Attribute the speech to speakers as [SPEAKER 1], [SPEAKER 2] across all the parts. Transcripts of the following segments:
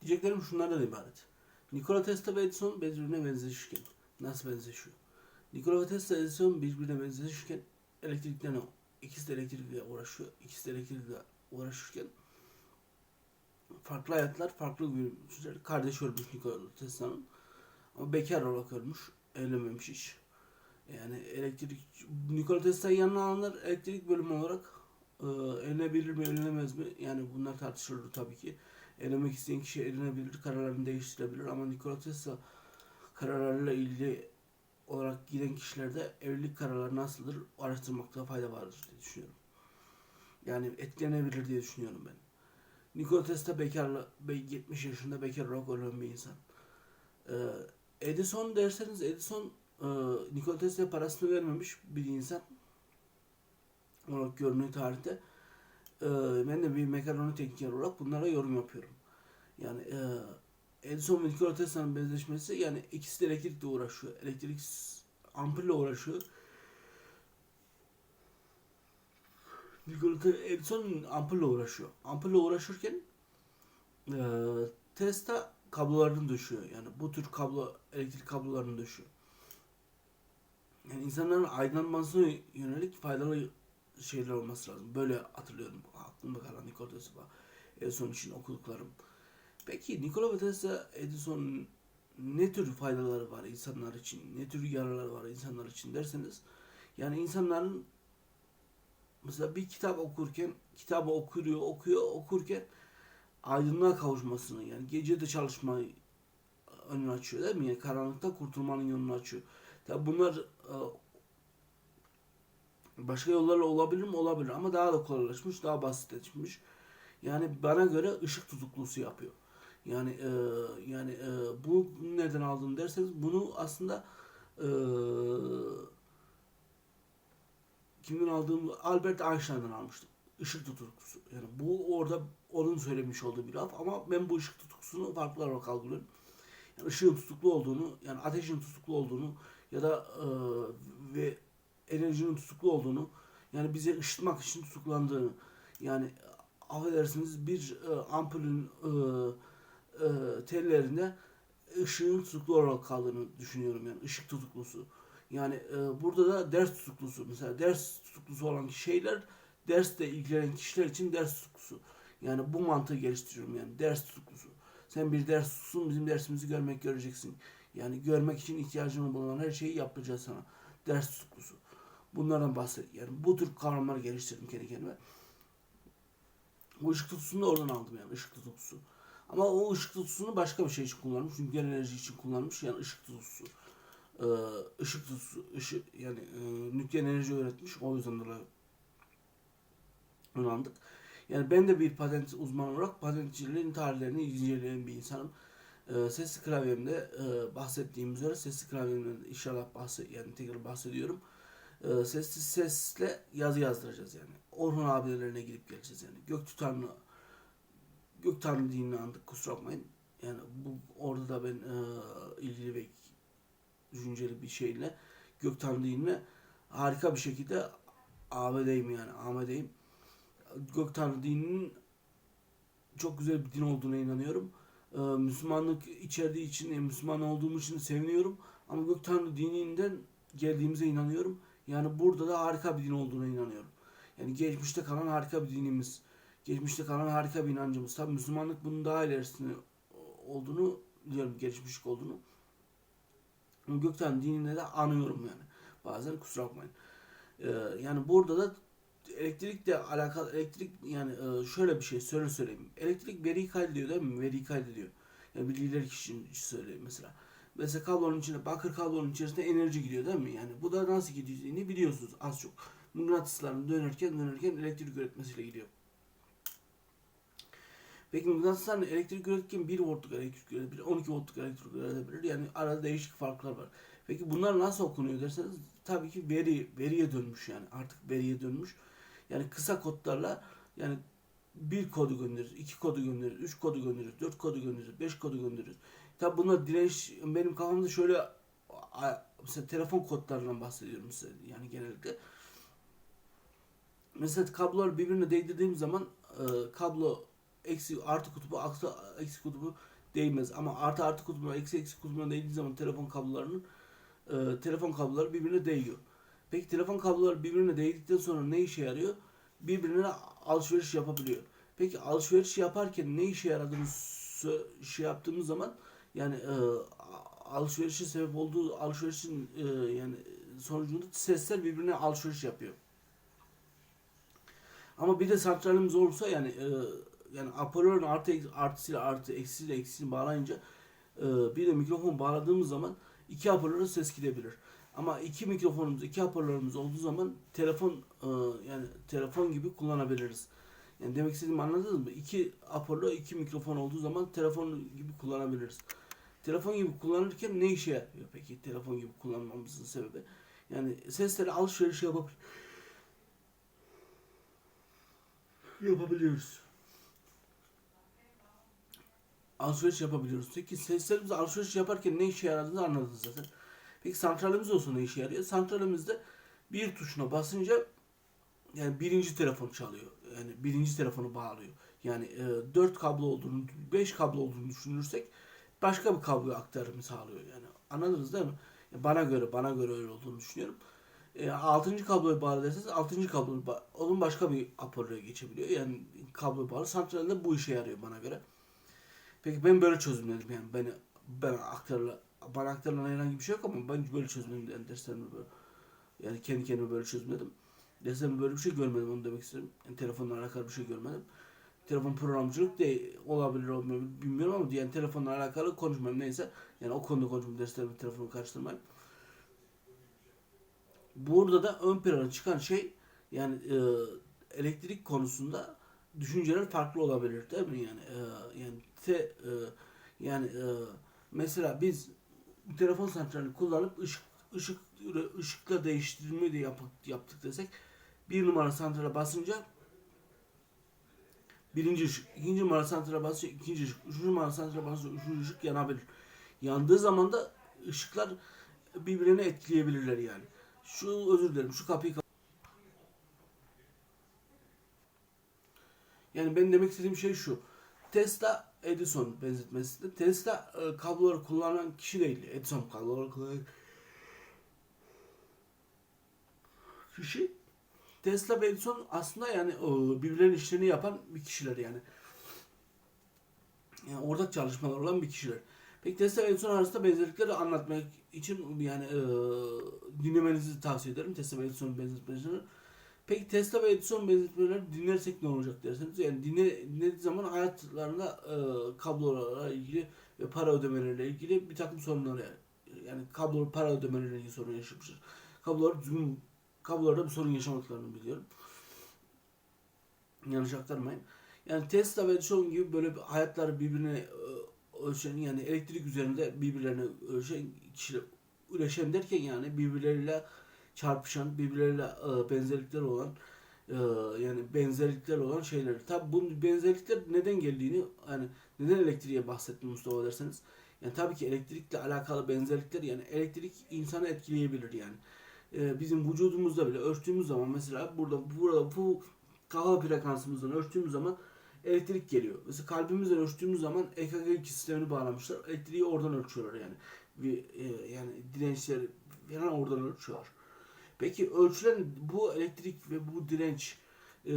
[SPEAKER 1] Diyeceklerim şunlardan ibaret. Nikola Tesla ve Edison birbirine benzeşirken nasıl benzeşiyor? Nikola Tesla ve Edison birbirine benzeşirken elektrikten o. İkisi de elektrikle uğraşıyor. İkisi de elektrikle uğraşırken farklı hayatlar, farklı bir kardeş ölmüş Nikola Tesla'nın. Ama bekar olarak ölmüş. Evlenmemiş hiç. Yani elektrik Nikola Tesla'yı yanına alanlar elektrik bölümü olarak e, evlenebilir mi evlenemez mi? Yani bunlar tartışılır tabii ki. Evlenmek isteyen kişi evlenebilir, kararlarını değiştirebilir ama Nikola Tesla kararlarıyla ilgili olarak giden kişilerde evlilik kararları nasıldır araştırmakta fayda vardır diye düşünüyorum. Yani etkilenebilir diye düşünüyorum ben. Nikola Tesla bekarla, be- 70 yaşında bekar olarak ölen bir insan. Ee, Edison derseniz Edison e, Nikola Tesla'ya parasını vermemiş bir insan olarak görünüyor tarihte. Ee, ben de bir mekatronik tekniker olarak bunlara yorum yapıyorum. Yani e, Edison ve Nikola Tesla'nın benzeşmesi yani ikisi de elektrikle uğraşıyor. Elektrik ampulle uğraşıyor. Nikola Edison ampulle uğraşıyor. Ampulle uğraşırken e, Tesla kablolarını döşüyor. Yani bu tür kablo elektrik kablolarını döşüyor. Yani insanların aydınlanmasına yönelik faydalı şeyler olması lazım. Böyle hatırlıyorum. Aklımda kalan Nikola Tesla Edison için okuduklarım. Peki Nikola Tesla Edison ne tür faydaları var insanlar için? Ne tür yararları var insanlar için derseniz yani insanların mesela bir kitap okurken kitabı okuyor, okuyor, okurken aydınlığa kavuşmasını yani gece de çalışmayı önünü açıyor değil mi? Yani karanlıkta kurtulmanın yolunu açıyor. Tabi bunlar e, başka yollarla olabilir mi? Olabilir ama daha da kolaylaşmış, daha basitleşmiş. Yani bana göre ışık tutuklusu yapıyor. Yani e, yani e, bu nereden aldım derseniz bunu aslında e, kimden aldığım Albert Einstein'dan almıştım. Işık tutuklusu. Yani bu orada onun söylemiş olduğu bir laf ama ben bu ışık tutkusunu farklı olarak algılıyorum. Yani ışığın tutuklu olduğunu, yani ateşin tutuklu olduğunu ya da e, ve enerjinin tutuklu olduğunu yani bize ışıtmak için tutuklandığını yani affedersiniz bir e, ampulün e, e, tellerinde ışığın tutuklu olarak kaldığını düşünüyorum yani ışık tutuklusu. Yani e, burada da ders tutuklusu mesela ders tutuklusu olan şeyler dersle ilgilenen kişiler için ders tutuklusu. Yani bu mantığı geliştiriyorum yani ders tutuklusu. Sen bir ders tutsun bizim dersimizi görmek göreceksin. Yani görmek için ihtiyacın bulunan her şeyi yapacağız sana. Ders tutuklusu. Bunlardan bahset. Yani bu tür kavramları geliştirdim kendi kendime. Bu ışık tutusunu da oradan aldım yani ışık tutucusu. Ama o ışık tutucusunu başka bir şey için kullanmış. Nükleer enerji için kullanmış yani ışık tutucusu. Ee, ışık tutucusu, ışık yani e, nükleer enerji öğretmiş. O yüzden dolayı aldık. Yani ben de bir patent uzmanı olarak patentçiliğin tarihlerini inceleyen bir insanım. Ee, sesli klavyemde e, bahsettiğim üzere sesli klavyemden inşallah bahset yani tekrar bahsediyorum. Ee, sesli sesle yazı yazdıracağız yani. Orhun abilerine gidip geleceğiz yani. Göktutanlı Göktanrı dinini andık kusura bakmayın. Yani bu orada da ben e, ilgili ve düşünceli bir şeyle Göktanrı dinine harika bir şekilde ABD'yim yani ABD'yim. Göktanrı dininin çok güzel bir din olduğuna inanıyorum. Ee, Müslümanlık içerdiği için, e, Müslüman olduğum için seviniyorum. Ama Göktanrı dininden geldiğimize inanıyorum. Yani burada da harika bir din olduğuna inanıyorum. Yani geçmişte kalan harika bir dinimiz, geçmişte kalan harika bir inancımız. Tabi Müslümanlık bunun daha ilerisinde olduğunu biliyorum, gelişmişlik olduğunu. Gökten dinine de anıyorum yani. Bazen kusura bakmayın. Ee, yani burada da elektrikle alakalı elektrik yani e, şöyle bir şey söyle söyleyeyim. Elektrik veriyi kaydediyor değil mi? Veriyi kaydediyor. Yani bilgiler için söyleyeyim mesela. Mesela kablonun içine bakır kablonun içerisinde enerji gidiyor değil mi? Yani bu da nasıl gideceğini biliyorsunuz az çok. Mıknatısların dönerken dönerken elektrik üretmesiyle gidiyor. Peki mıknatısların elektrik üretirken 1 voltluk elektrik üretebilir, 12 voltluk elektrik üretebilir. Yani arada değişik farklar var. Peki bunlar nasıl okunuyor derseniz tabii ki veri veriye dönmüş yani artık veriye dönmüş. Yani kısa kodlarla yani bir kodu gönderir, iki kodu gönderir, üç kodu gönderir, dört kodu gönderir, beş kodu gönderir. Tabi bunlar direnç benim kafamda şöyle mesela telefon kodlarından bahsediyorum size yani genellikle. Mesela kabloları birbirine değdirdiğim zaman e, kablo eksi artı kutubu artı eksi kutubu değmez. Ama artı artı kutbuna eksi eksi kutbuna değdiği zaman telefon kablolarının e, telefon kabloları birbirine değiyor. Peki telefon kabloları birbirine değdikten sonra ne işe yarıyor? Birbirine alışveriş yapabiliyor. Peki alışveriş yaparken ne işe yaradığını şey yaptığımız zaman yani e, alışverişe sebep olduğu alışverişin e, yani sonucunda sesler birbirine alışveriş yapıyor. Ama bir de santralimiz olursa yani e, yani Apollo'nun artı artısıyla artı eksiyle eksisini bağlayınca e, bir de mikrofon bağladığımız zaman iki Apollo'da ses gidebilir. Ama iki mikrofonumuz, iki Apollo'larımız olduğu zaman telefon e, yani telefon gibi kullanabiliriz. Yani demek istediğimi anladınız mı? İki Apollo, iki mikrofon olduğu zaman telefon gibi kullanabiliriz. Telefon gibi kullanırken ne işe yarıyor peki telefon gibi kullanmamızın sebebi? Yani sesleri alışveriş yapabilir. Yapabiliyoruz. Alışveriş yapabiliyoruz. Peki seslerimizi alışveriş yaparken ne işe yaradığını anladınız zaten. Peki santralimiz olsun ne işe yarıyor? Santralimizde bir tuşuna basınca yani birinci telefon çalıyor. Yani birinci telefonu bağlıyor. Yani e, 4 kablo olduğunu, 5 kablo olduğunu düşünürsek başka bir kabloya aktarımı sağlıyor. Yani anladınız değil mi? Ya Bana göre, bana göre öyle olduğunu düşünüyorum. E, 6. kabloya bağlı derseniz 6. kablo onun başka bir Apollo'ya geçebiliyor. Yani kablo bağlı. Santralde bu işe yarıyor bana göre. Peki ben böyle çözümledim yani. Beni ben aktarla bana aktarılan herhangi bir şey yok ama ben böyle çözümledim yani derslerimi böyle. Yani kendi kendime böyle çözümledim. Derslerimde böyle bir şey görmedim onu demek istedim. Yani telefonla alakalı bir şey görmedim. Telefon programcılık da olabilir olmayabilir bilmiyorum ama yani telefonla alakalı konuşmam neyse. Yani o konuda konuşmam derslerimi telefonu karıştırmayın. Burada da ön plana çıkan şey yani e, elektrik konusunda düşünceler farklı olabilir değil mi yani e, yani te, e, yani e, mesela biz telefon santralini kullanıp ışık ışık ışıkla değiştirme de yap, yaptık desek bir numara santrale basınca birinci ışık, ikinci numara santrale basınca ikinci ışık, üçüncü numara santrale basınca üçüncü ışık yanabilir. Yandığı zaman da ışıklar birbirine etkileyebilirler yani. Şu özür dilerim şu kapıyı Yani ben demek istediğim şey şu. Tesla Edison benzetmesinde Tesla e, kabloları kullanan kişi değil. Edison kabloları kullanan kişi Tesla ve Edison aslında yani e, birbirlerinin işlerini yapan bir kişiler yani. Yani ortak çalışmalar olan bir kişiler. Peki Tesla ve Edison arasında benzerlikleri anlatmak için yani e, dinlemenizi tavsiye ederim Tesla ve Edison'un benzetmelerini. Peki Tesla ve Edison benzetmeleri dinlersek ne olacak derseniz yani dinle, dinlediği zaman hayatlarında e, kablolarla ilgili ve para ödemeleriyle ilgili bir takım sorunlar yani, yani kablo para ödemeleriyle ilgili sorun yaşamışlar. Kablolar düzgün kablolarda bir sorun yaşamadıklarını biliyorum. Yanlış aktarmayın. Yani Tesla ve Edison gibi böyle bir hayatları birbirine e, ölçen yani elektrik üzerinde birbirlerine ölçen kişiler üreşen derken yani birbirleriyle çarpışan, birbirleriyle e, benzerlikleri olan e, yani benzerlikler olan şeyler. Tabi bu benzerlikler neden geldiğini hani neden elektriğe bahsettim Mustafa derseniz. Yani tabii ki elektrikle alakalı benzerlikler yani elektrik insanı etkileyebilir yani. E, bizim vücudumuzda bile ölçtüğümüz zaman mesela burada burada bu kafa frekansımızdan ölçtüğümüz zaman elektrik geliyor. Mesela kalbimizden ölçtüğümüz zaman EKG sistemini bağlamışlar. Elektriği oradan ölçüyorlar yani. Bir, e, yani dirençleri falan oradan ölçüyorlar. Peki ölçülen bu elektrik ve bu direnç e,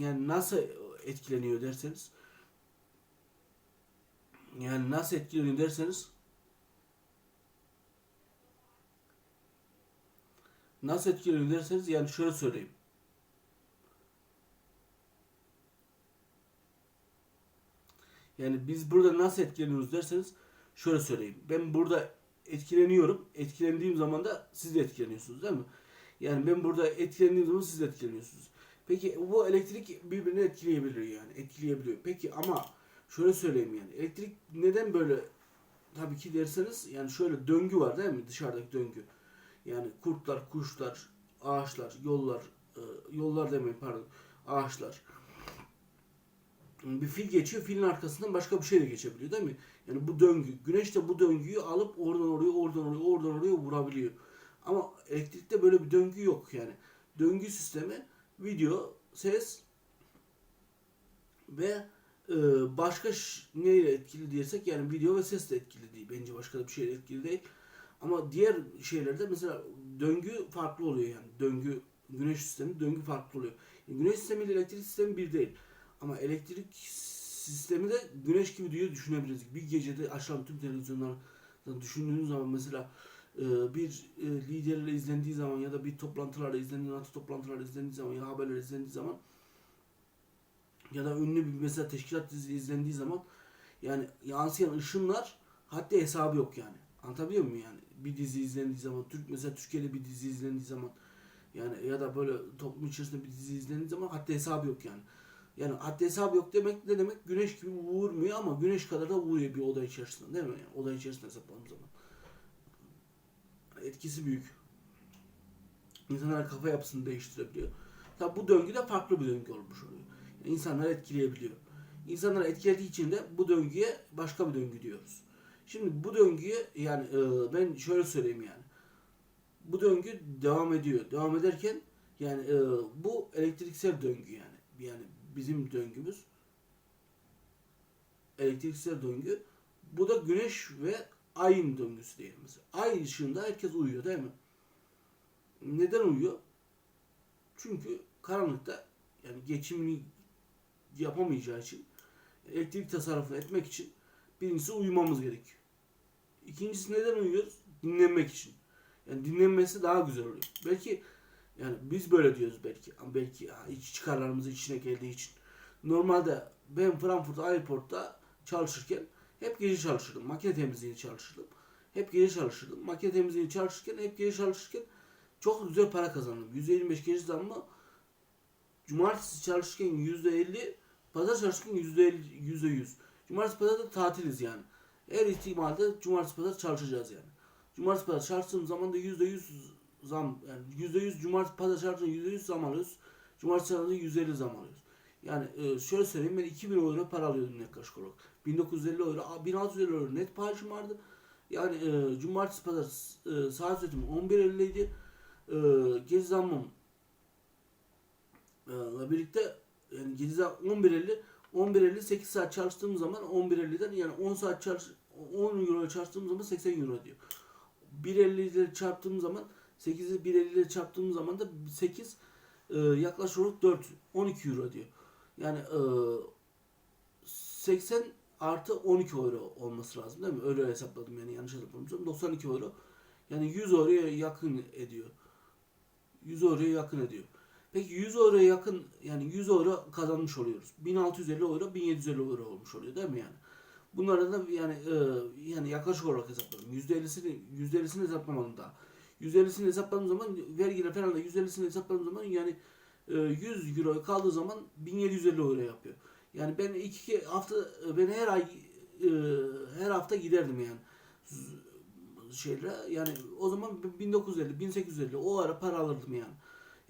[SPEAKER 1] yani nasıl etkileniyor derseniz yani nasıl etkileniyor derseniz nasıl etkileniyor derseniz yani şöyle söyleyeyim. Yani biz burada nasıl etkileniyoruz derseniz şöyle söyleyeyim. Ben burada etkileniyorum. Etkilendiğim zaman da siz de etkileniyorsunuz değil mi? Yani ben burada etkilendiğim zaman siz de etkileniyorsunuz. Peki bu elektrik birbirini etkileyebilir yani. Etkileyebiliyor. Peki ama şöyle söyleyeyim yani. Elektrik neden böyle tabii ki derseniz yani şöyle döngü var değil mi? Dışarıdaki döngü. Yani kurtlar, kuşlar, ağaçlar, yollar, e, yollar demeyin pardon. Ağaçlar. Bir fil geçiyor, filin arkasından başka bir şey de geçebiliyor değil mi? Yani bu döngü. Güneş de bu döngüyü alıp oradan oraya, oradan oraya, oradan oraya vurabiliyor. Ama elektrikte böyle bir döngü yok yani. Döngü sistemi video, ses ve e, başka neyle etkili diyersek yani video ve ses de etkili değil. Bence başka bir şeyle etkili değil. Ama diğer şeylerde mesela döngü farklı oluyor yani. Döngü, güneş sistemi döngü farklı oluyor. Yani güneş sistemi ile elektrik sistemi bir değil. Ama elektrik sistemi de güneş gibi diyor düşünebiliriz. Bir gecede aşağı tüm televizyonlar düşündüğünüz zaman mesela e, bir e, liderle izlendiği zaman ya da bir toplantılarda izlendiği, NATO toplantılarda izlendiği zaman ya haberler izlendiği zaman ya da ünlü bir mesela teşkilat dizisi izlendiği zaman yani yansıyan ışınlar haddi hesabı yok yani. Anlatabiliyor muyum yani? Bir dizi izlendiği zaman, Türk mesela Türkiye'de bir dizi izlendiği zaman yani ya da böyle toplum içerisinde bir dizi izlendiği zaman haddi hesabı yok yani. Yani haddi hesabı yok demek ne demek? Güneş gibi vurmuyor ama güneş kadar da vuruyor bir oda içerisinde değil mi? Yani oda içerisinde hesapladığım zaman. Etkisi büyük. İnsanlar kafa yapısını değiştirebiliyor. Tabi bu döngü de farklı bir döngü olmuş oluyor. Yani insanları etkileyebiliyor. İnsanları etkilediği için de bu döngüye başka bir döngü diyoruz. Şimdi bu döngüye yani e, ben şöyle söyleyeyim yani. Bu döngü devam ediyor. Devam ederken yani e, bu elektriksel döngü yani. Yani bizim döngümüz elektriksel döngü. Bu da güneş ve ayın döngüsü diyelim. Ay ışığında herkes uyuyor değil mi? Neden uyuyor? Çünkü karanlıkta yani geçimini yapamayacağı için elektrik tasarrufu etmek için birincisi uyumamız gerekiyor. İkincisi neden uyuyoruz? Dinlenmek için. Yani dinlenmesi daha güzel oluyor. Belki yani biz böyle diyoruz belki. Belki ya, iç çıkarlarımızın içine geldiği için. Normalde ben Frankfurt Airport'ta çalışırken hep gece çalışırdım. Makine temizliğini çalışırdım. Hep gece çalışırdım. Makine temizliğini çalışırken hep gece çalışırken çok güzel para kazandım. %25 gece zammı Cumartesi çalışırken %50 Pazar çalışırken %50, %100 Cumartesi pazar da tatiliz yani. Her ihtimalde cumartesi pazar çalışacağız yani. Cumartesi pazar çalıştığım zaman da %100 zam yani %100 cumartesi pazar çalışınca %100 zam alıyoruz. Cumartesi çalışınca %50 zam alıyoruz. Yani e, şöyle söyleyeyim ben 2000 euro para alıyordum yaklaşık olarak. 1950 euro, 1650 euro net paylaşım vardı. Yani e, cumartesi pazar e, saat ücretim 11.50 idi. E, gezi zammım e, birlikte yani gezi zam 11.50 11.50 8 saat çalıştığım zaman 11.50'den yani 10 saat çalış 10 euro çalıştığım zaman 80 euro diyor. 1.50 ile çarptığım zaman 8'i 1.50 ile çarptığım zaman da 8 e, yaklaşık olarak 4 12 euro diyor. Yani e, 80 artı 12 euro olması lazım değil mi? Öyle hesapladım yani yanlış hesaplamışım. 92 euro. Yani 100 euroya yakın ediyor. 100 euroya yakın ediyor. Peki 100 euroya yakın yani 100 euro kazanmış oluyoruz. 1650 euro 1750 euro olmuş oluyor değil mi yani? Bunları da yani e, yani yaklaşık olarak hesapladım. %50'sini %50'sini hesaplamadım daha. %50'sini hesapladığım zaman vergiyle falan da %50'sini hesapladığım zaman yani e, 100 euro kaldığı zaman 1750 euro yapıyor. Yani ben iki hafta ben her ay e, her hafta giderdim yani şeyle yani o zaman 1950 1850 o ara para alırdım yani.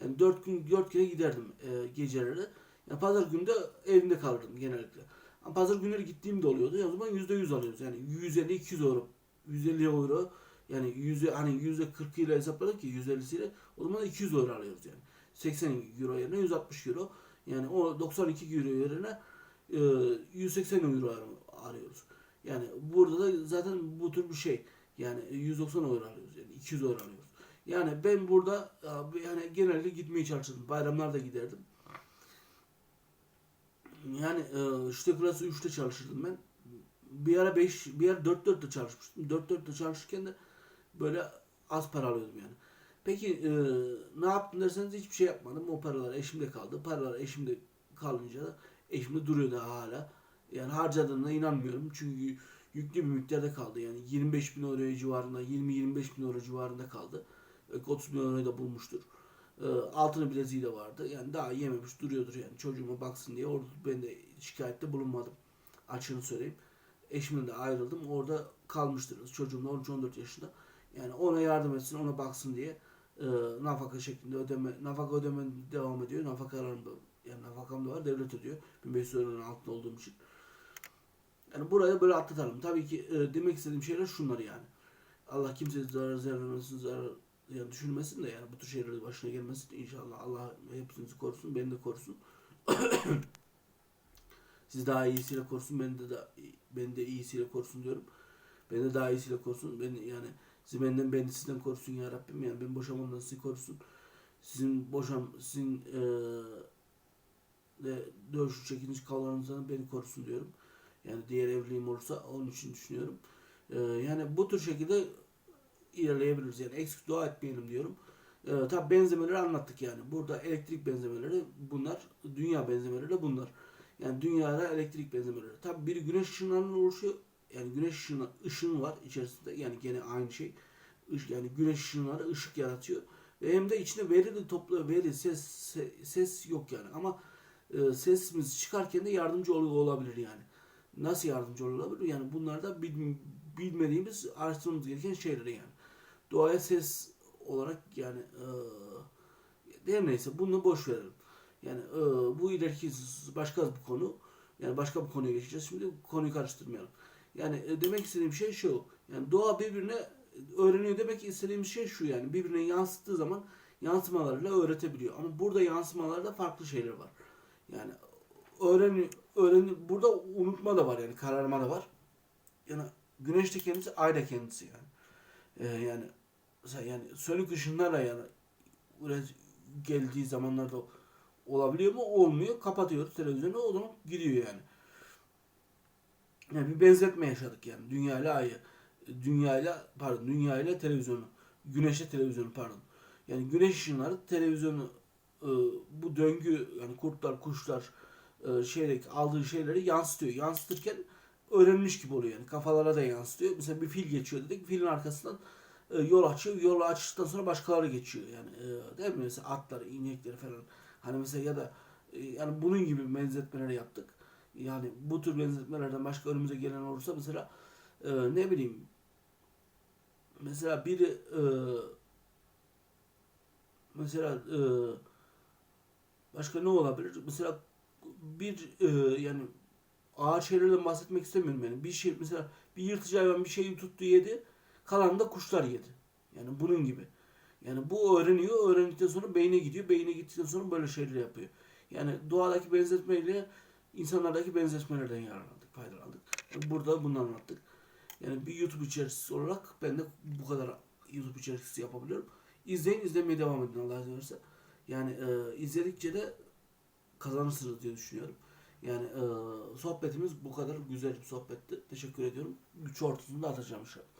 [SPEAKER 1] Yani 4 gün 4 kere giderdim e, geceleri. Yani pazar günü de evimde kalırdım genellikle. Ama pazar günleri gittiğimde oluyordu. Ya o zaman %100 alıyoruz. Yani 150 200 euro. 150 euro yani yüzde hani yüzde 40 ile hesapladık ki 150'siyle o zaman 200 euro alıyoruz yani. 80 euro yerine 160 euro. Yani o 92 euro yerine e, 180 euro ar- arıyoruz. Yani burada da zaten bu tür bir şey. Yani 190 euro alıyoruz. Yani 200 euro alıyoruz. Yani ben burada abi yani genelde gitmeye çalışırdım. Bayramlarda giderdim. Yani e, işte burası 3'te çalışırdım ben. Bir ara 5, bir ara 4 4'te çalışmıştım. 4 4'te çalışırken de böyle az para alıyordum yani. Peki e, ne yaptım derseniz hiçbir şey yapmadım. O paralar eşimde kaldı. Paralar eşimde kalınca da eşimde duruyor da hala. Yani harcadığına inanmıyorum. Çünkü yüklü bir miktarda kaldı. Yani 25 bin euro civarında, 20-25 bin euro civarında kaldı. Belki 30 bin euroyu da bulmuştur. E, altını bileziği de vardı. Yani daha yememiş duruyordur yani çocuğuma baksın diye. Orada ben de şikayette bulunmadım. Açığını söyleyeyim. Eşimle de ayrıldım. Orada kalmıştır. Çocuğum da 13-14 yaşında. Yani ona yardım etsin, ona baksın diye e, nafaka şeklinde ödeme, nafaka ödeme devam ediyor. Nafakalarım yani nafakam da var, devlet ödüyor. 1500 euronun altında olduğum için. Yani buraya böyle atlatalım. Tabii ki e, demek istediğim şeyler şunlar yani. Allah kimseye zarar vermesin, zarar yani düşünmesin de yani bu tür şeylerin başına gelmesin. İnşallah Allah hepinizi korusun, beni de korusun. Siz daha iyisiyle korusun. Beni de, da, beni de iyisiyle korusun diyorum. Beni de daha iyisiyle korusun. Beni yani sizi benden beni sizden korusun ya Rabbim. Yani ben boşamamdan sizi korusun. Sizin boşam sizin eee de dövüş çekiniz kavgalarınızdan beni korusun diyorum. Yani diğer evliliğim olursa onun için düşünüyorum. Eee, yani bu tür şekilde ilerleyebiliriz. Yani eksik dua etmeyelim diyorum. Ee, tabi benzemeleri anlattık yani. Burada elektrik benzemeleri bunlar. Dünya benzemeleri de bunlar. Yani dünyada elektrik benzemeleri. Tabi biri güneş ışınlarının oluşuyor. Yani güneş ışını, ışını var içerisinde. Yani gene aynı şey. Yani güneş ışınları ışık yaratıyor. Ve hem de içinde veri de topluyor. Veri, ses, se- ses yok yani. Ama e, sesimiz çıkarken de yardımcı oluyor olabilir yani. Nasıl yardımcı olabilir? Yani bunlar da bil- bilmediğimiz araştırmamız gereken şeyler yani. Doğaya ses olarak yani eee her neyse bunu boş verelim. Yani eee, bu ileriki başka bir konu. Yani başka bir konuya geçeceğiz. Şimdi konuyu karıştırmayalım. Yani e, demek istediğim şey şu. Yani doğa birbirine öğreniyor demek istediğim şey şu yani. Birbirine yansıttığı zaman yansımalarıyla öğretebiliyor. Ama burada yansımalarda farklı şeyler var. Yani öğreni öğreni burada unutma da var yani kararma da var. Yani güneş de kendisi, ay da kendisi yani. Ee, yani mesela yani sönük ışınlarla yani geldiği zamanlarda olabiliyor mu? Olmuyor. Kapatıyoruz televizyonu o zaman gidiyor yani. Yani bir benzetme yaşadık yani. Dünya ile ayı. Dünya ile pardon dünya ile televizyonu. Güneşle televizyonu pardon. Yani güneş ışınları televizyonu e, bu döngü yani kurtlar, kuşlar e, aldığı şeyleri yansıtıyor. Yansıtırken öğrenmiş gibi oluyor yani. Kafalara da yansıtıyor. Mesela bir fil geçiyor dedik. Filin arkasından e, yol açıyor. Yolu açtıktan sonra başkaları geçiyor. Yani e, değil mi? Mesela atlar, inekleri falan. Hani mesela ya da e, yani bunun gibi benzetmeleri yaptık. Yani bu tür benzetmelerden başka önümüze gelen olursa mesela e, ne bileyim mesela biri e, mesela e, başka ne olabilir? Mesela bir e, yani ağır şeylerden bahsetmek istemiyorum yani. Bir şey mesela bir yırtıcı hayvan bir şeyi tuttu yedi. Kalanı da kuşlar yedi. Yani bunun gibi. Yani bu öğreniyor. Öğrendikten sonra beyne gidiyor. Beyne gittikten sonra böyle şeyler yapıyor. Yani doğadaki benzetmeyle insanlardaki benzetmelerden yararlandık, faydalandık. Burada bunu anlattık. Yani bir YouTube içerisi olarak ben de bu kadar YouTube içerisi yapabiliyorum. İzleyin, izlemeye devam edin Allah izin verirse. Yani e, izledikçe de kazanırsınız diye düşünüyorum. Yani e, sohbetimiz bu kadar güzel bir sohbetti. Teşekkür ediyorum. Güç ortasında atacağım inşallah.